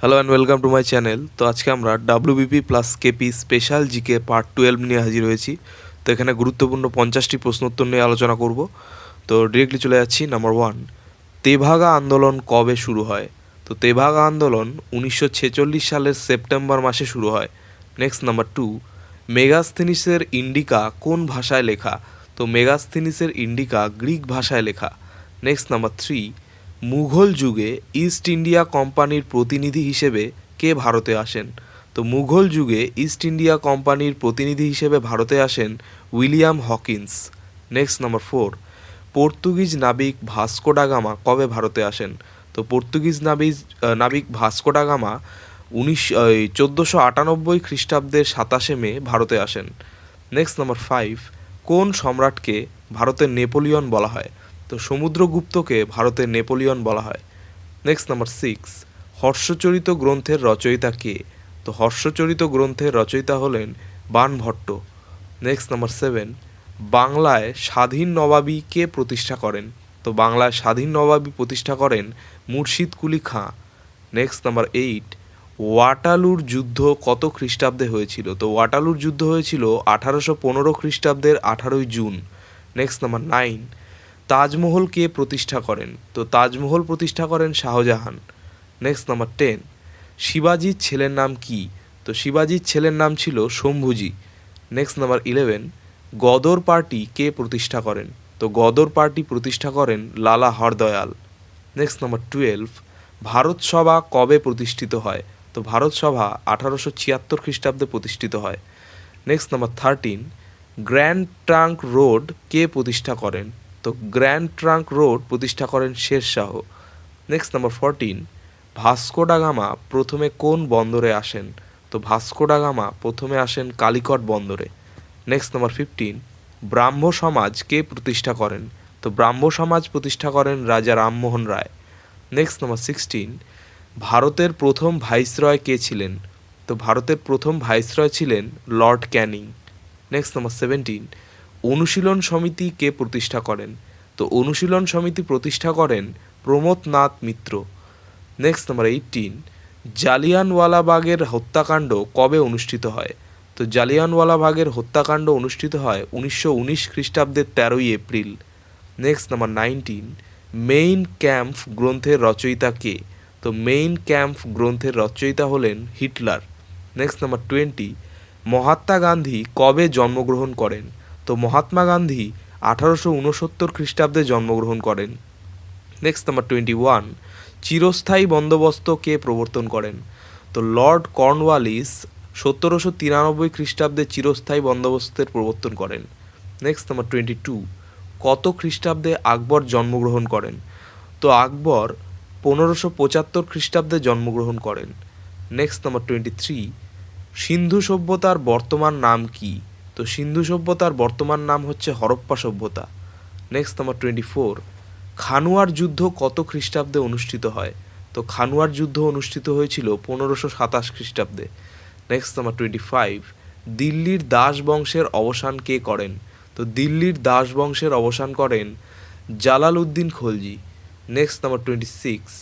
Hello and welcome to my channel তো আজকে আমরা WBP plus KP special GK part twelve নিয়ে হাজির হয়েছি। তো এখানে গুরুত্বপূর্ণ পঞ্চাশটি প্রশ্নোত্তর নিয়ে আলোচনা করব। তো ডিরেক্টলি চলে যাচ্ছি নাম্বার ওয়ান তেভাগা আন্দোলন কবে শুরু হয়? তো তেভাগা আন্দোলন উনিশশো ছেচল্লিশ সালের সেপ্টেম্বর মাসে শুরু হয়। নেক্সট নাম্বার টু মেগাস্থিনিসের ইন্ডিকা কোন ভাষায় লেখা? তো মেগাস্থিনিসের ইন্ডিকা গ্রিক ভাষায় লেখা। নেক্সট নাম্বার থ্রি মুঘল যুগে ইস্ট ইন্ডিয়া কোম্পানির প্রতিনিধি হিসেবে কে ভারতে আসেন? তো মুঘল যুগে ইস্ট ইন্ডিয়া কোম্পানির প্রতিনিধি হিসেবে ভারতে আসেন William Hawkins. Next number four Portuguese নাবিক ভাস্কো ডা গামা কবে ভারতে আসেন? তো পর্তুগিজ নাবিক নাবিক ভাস্কো ডা গামা উনিশ চোদ্দোশো আটানব্বই খ্রিস্টাব্দের সাতাশে মে ভারতে আসেন। নেক্সট নাম্বার ফাইভ কোন সম্রাটকে ভারতের নেপোলিয়ন বলা হয়? তো সমুদ্রগুপ্তকে ভারতের নেপোলিয়ন বলা হয়। নেক্সট নাম্বার সিক্স হর্ষচরিত গ্রন্থের রচয়িতা কে? তো হর্ষচরিত গ্রন্থের রচয়িতা হলেন বাণভট্ট নেক্সট নাম্বার সেভেন বাংলায় স্বাধীন নবাবী কে প্রতিষ্ঠা করেন? তো বাংলায় স্বাধীন নবাবী প্রতিষ্ঠা করেন Murshid Quli Khan. Next number eight ওয়াটালুর যুদ্ধ কত খ্রিস্টাব্দে হয়েছিল? তো ওয়াটালুর যুদ্ধ হয়েছিল আঠারোশো পনেরো খ্রিস্টাব্দের আঠারোই June. Next number nine Taj Mahal কে প্রতিষ্ঠা করেন। তো তাজমহল প্রতিষ্ঠা করেন শাহজাহান। নেক্সট নাম্বার টেন শিবাজির ছেলের নাম কি? তো শিবাজির ছেলের নাম ছিল Sambhaji. Next number eleven Ghadar party কে প্রতিষ্ঠা করেন? তো গদর পার্টি প্রতিষ্ঠা করেন Lala Hardayal. Next number twelve Bharat Sabha কবে প্রতিষ্ঠিত হয়? তো ভারত সভা আঠারোশো ছিয়াত্তর খ্রিস্টাব্দে প্রতিষ্ঠিত হয়। Next number thirteen Grand Trunk Road কে প্রতিষ্ঠা করেন? তো গ্র্যান্ড ট্রাঙ্ক রোড প্রতিষ্ঠা করেন Sher Shah next number fourteen Vasco da Gama প্রথমে কোন বন্দরে আসেন? তো ভাস্কো ডা গামা প্রথমে আসেন কালিকট বন্দরে। নেক্সট নাম্বার ফিফটিন ব্রাহ্ম সমাজ কে প্রতিষ্ঠা করেন? তো ব্রাহ্ম সমাজ প্রতিষ্ঠা করেন Raja Rammohan Roy. Next number sixteen ভারতের প্রথম ভাইসরয় কে ছিলেন? তো ভারতের প্রথম ভাইসরয় ছিলেন Lord Canning. Next number seventeen Anushilan Samiti কে প্রতিষ্ঠা করেন? তো অনুশীলন সমিতি প্রতিষ্ঠা করেন Pramodnath Mitra. Next number eighteen জালিয়ানওয়ালাবাগের হত্যাকাণ্ড কবে অনুষ্ঠিত হয়? তো জালিয়ানওয়ালাবাগের হত্যাকাণ্ড অনুষ্ঠিত হয় উনিশশো উনিশ খ্রিস্টাব্দের তেরোই April. Next number nineteen Mein Kampf গ্রন্থের রচয়িতা কে? তো মেইন ক্যাম্প গ্রন্থের রচয়িতা হলেন Hitler. Next number twenty Mahatma Gandhi কবে জন্মগ্রহণ করেন? তো মহাত্মা গান্ধী আঠারোশো উনসত্তর খ্রিস্টাব্দে জন্মগ্রহণ করেন। নেক্সট নাম্বার টোয়েন্টি ওয়ান চিরস্থায়ী বন্দোবস্ত কে প্রবর্তন করেন? তো লর্ড কর্নওয়ালিস সতেরোশো তিরানব্বই খ্রিস্টাব্দে চিরস্থায়ী বন্দোবস্তের প্রবর্তন করেন। নেক্সট নাম্বার টোয়েন্টি টু কত খ্রিস্টাব্দে আকবর জন্মগ্রহণ করেন? তো আকবর পনেরোশো পঁচাত্তর খ্রিস্টাব্দে জন্মগ্রহণ করেন। Next number twenty three Sindhu সভ্যতার বর্তমান নাম কি? তো সিন্ধু সভ্যতার বর্তমান নাম হচ্ছে হরপ্পা সভ্যতা। নেক্সট নাম্বার টোয়েন্টি ফোর খানুয়ার যুদ্ধ কত খ্রিস্টাব্দে অনুষ্ঠিত হয়? তো খানুয়ার যুদ্ধ অনুষ্ঠিত হয়েছিল পনেরোশো সাতাশ খ্রিস্টাব্দে। নেক্সট নাম্বার টোয়েন্টি ফাইভ দিল্লির দাস বংশের অবসান কে করেন? তো দিল্লির দাস বংশের অবসান করেন Jalal Uddin Khalji. Next number twenty six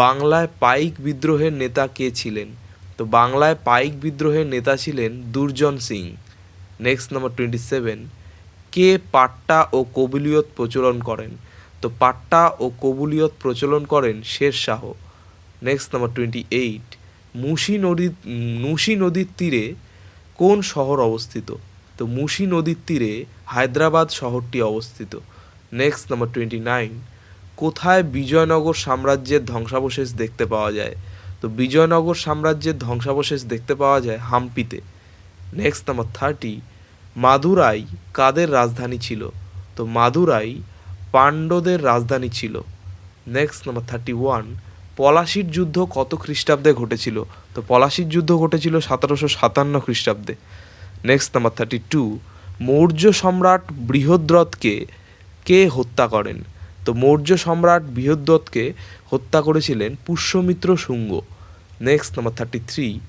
বাংলায় পাইক বিদ্রোহের নেতা কে ছিলেন? তো বাংলায় পাইক বিদ্রোহের নেতা ছিলেন Durjan Singh. Next number twenty seven কে পাট্টা ও কবুলিয়ত প্রচলন করেন? তো পাট্টা ও কবুলিয়ত প্রচলন করেন Sher Shah. Next number twenty eight Musi নদীর মুসি নদীর তীরে কোন শহর অবস্থিত? তো মুসি নদীর তীরে হায়দ্রাবাদ শহরটি অবস্থিত। নেক্সট নাম্বার টোয়েন্টি নাইন কোথায় বিজয়নগর সাম্রাজ্যের ধ্বংসাবশেষ দেখতে পাওয়া যায়? তো বিজয়নগর সাম্রাজ্যের ধ্বংসাবশেষ দেখতে পাওয়া যায় হাম্পিতে। নেক্সট নাম্বার থার্টি মাদুরাই কাদের রাজধানী ছিল? তো মাদুরাই পাণ্ড্যদের রাজধানী ছিল। নেক্সট নাম্বার থার্টি ওয়ান পলাশির যুদ্ধ কত খ্রিস্টাব্দে ঘটেছিল? তো পলাশির যুদ্ধ ঘটেছিল সতেরোশো সাতান্ন খ্রিস্টাব্দে। Next number thirty two Maurya সম্রাট বৃহদ্রথকে কে হত্যা করেন? তো মৌর্য সম্রাট বৃহদ্রথকে হত্যা করেছিলেন Pushyamitra Shunga. Next number thirty three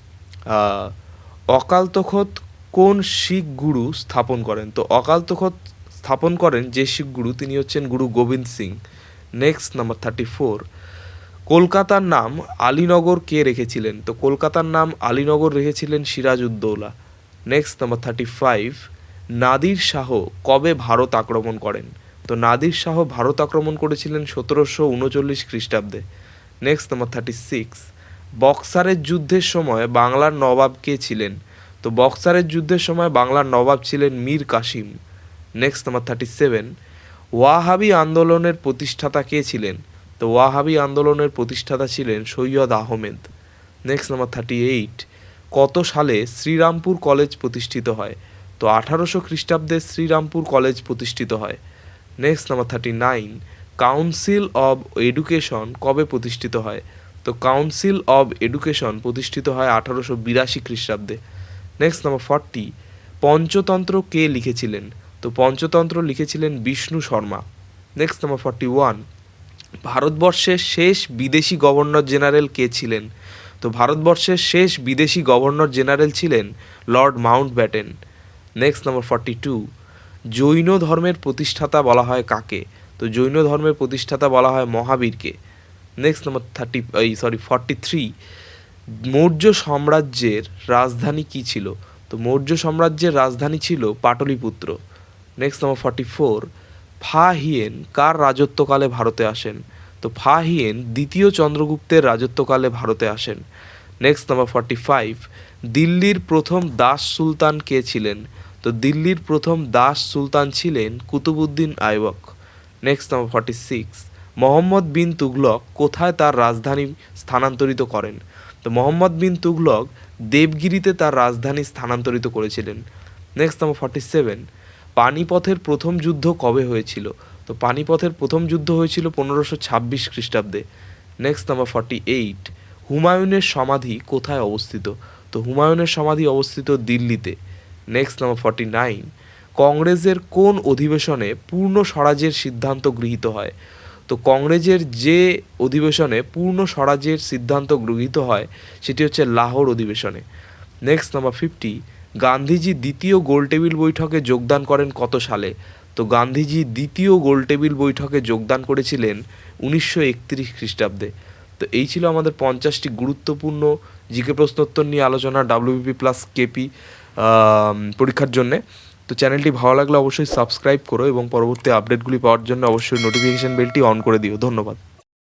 Akal Takht কোন শিখ গুরু স্থাপন করেন? তো অকাল তখত স্থাপন করেন যে শিখ গুরু, তিনি হচ্ছেন Guru Gobind Singh. Next number thirty four কলকাতার নাম আলীনগর কে রেখেছিলেন? তো কলকাতার নাম আলীনগর রেখেছিলেন Sirajuddaula next number thirty five Nadir Shah কবে ভারত আক্রমণ করেন? তো নাদির শাহ ভারত আক্রমণ করেছিলেন সতেরোশো উনচল্লিশ খ্রিস্টাব্দে। নেক্সট নাম্বার থার্টি সিক্স বক্সারের যুদ্ধের সময় বাংলার নবাব কে ছিলেন? তো বক্সারের যুদ্ধের সময় বাংলার নবাব ছিলেন Mir Qasim. Next number thirty seven Wahhabi আন্দোলনের প্রতিষ্ঠাতা কে ছিলেন? তো ওয়াহাবি আন্দোলনের প্রতিষ্ঠাতা ছিলেন Syed Ahmed. Next number thirty eight কত সালে শ্রীরামপুর কলেজ প্রতিষ্ঠিত হয়? তো আঠারোশো খ্রিস্টাব্দে শ্রীরামপুর কলেজ প্রতিষ্ঠিত হয়। Next number thirty nine council of education কবে প্রতিষ্ঠিত হয়? তো কাউন্সিল অব এডুকেশন প্রতিষ্ঠিত হয় আঠারোশো বিরাশি খ্রিস্টাব্দে। নেক্সট নাম্বার ফর্টি পঞ্চতন্ত্র কে লিখেছিলেন? তো পঞ্চতন্ত্র লিখেছিলেন Vishnu Sharma. Next number forty one ভারতবর্ষের শেষ বিদেশি গভর্নর জেনারেল কে ছিলেন? তো ভারতবর্ষের শেষ বিদেশি গভর্নর জেনারেল ছিলেন Lord Mountbatten next number forty two Jain ধর্মের প্রতিষ্ঠাতা বলা হয় কাকে? তো জৈন ধর্মের প্রতিষ্ঠাতা বলা হয় মহাবীরকে। নেক্সট নাম্বার থার্টি এই সরি ফর্টি থ্রি মৌর্য সাম্রাজ্যের রাজধানী কি ছিল? তো মৌর্য সাম্রাজ্যের রাজধানী ছিল Pataliputra. Next number forty four Fa Hien কার রাজত্বকালে ভারতে আসেন? তো ফা হিয়েন দ্বিতীয় চন্দ্রগুপ্তের রাজত্বকালে ভারতে আসেন। নেক্সট নাম্বার ফর্টি ফাইভ দিল্লির প্রথম দাস সুলতান কে ছিলেন? তো দিল্লির প্রথম দাস সুলতান ছিলেন Qutubuddin Aibak next number forty six Muhammad bin Tughlaq কোথায় তার রাজধানী স্থানান্তরিত করেন? তো মোহাম্মদ বিন তুগলক দেবগিরিতে তার রাজধানী স্থানান্তরিত করেছিলেন। নেক্সট নাম্বার ফর্টি সেভেন পানিপথের প্রথম যুদ্ধ কবে হয়েছিল? তো পানিপথের প্রথম যুদ্ধ হয়েছিল পনেরোশো ছাব্বিশ খ্রিস্টাব্দে। নেক্সট নাম্বার ফর্টি এইট হুমায়ুনের সমাধি কোথায় অবস্থিত? তো হুমায়ুনের সমাধি অবস্থিত দিল্লিতে। নেক্সট নাম্বার ফর্টি নাইন কংগ্রেসের কোন অধিবেশনে পূর্ণ স্বরাজের সিদ্ধান্ত গৃহীত হয়? তো কংগ্রেসের যে অধিবেশনে পূর্ণ স্বরাজের সিদ্ধান্ত গৃহীত হয়, সেটি হচ্ছে লাহোর অধিবেশনে। নেক্সট নাম্বার ফিফটি গান্ধীজি দ্বিতীয় গোলটেবিল বৈঠকে যোগদান করেন কত সালে? তো গান্ধীজি দ্বিতীয় গোলটেবিল বৈঠকে যোগদান করেছিলেন উনিশশো একত্রিশ খ্রিস্টাব্দে। তো এই ছিল আমাদের পঞ্চাশটি গুরুত্বপূর্ণ জিকে প্রশ্নোত্তর নিয়ে আলোচনা ডাব্লিউবিপি প্লাস কেপি পরীক্ষার জন্যে। তো চ্যানেলটি ভালো লাগলে অবশ্যই সাবস্ক্রাইব করো এবং পরবর্তী আপডেটগুলি পাওয়ার জন্য অবশ্যই নোটিফিকেশান বেলটি অন করে দিও। ধন্যবাদ।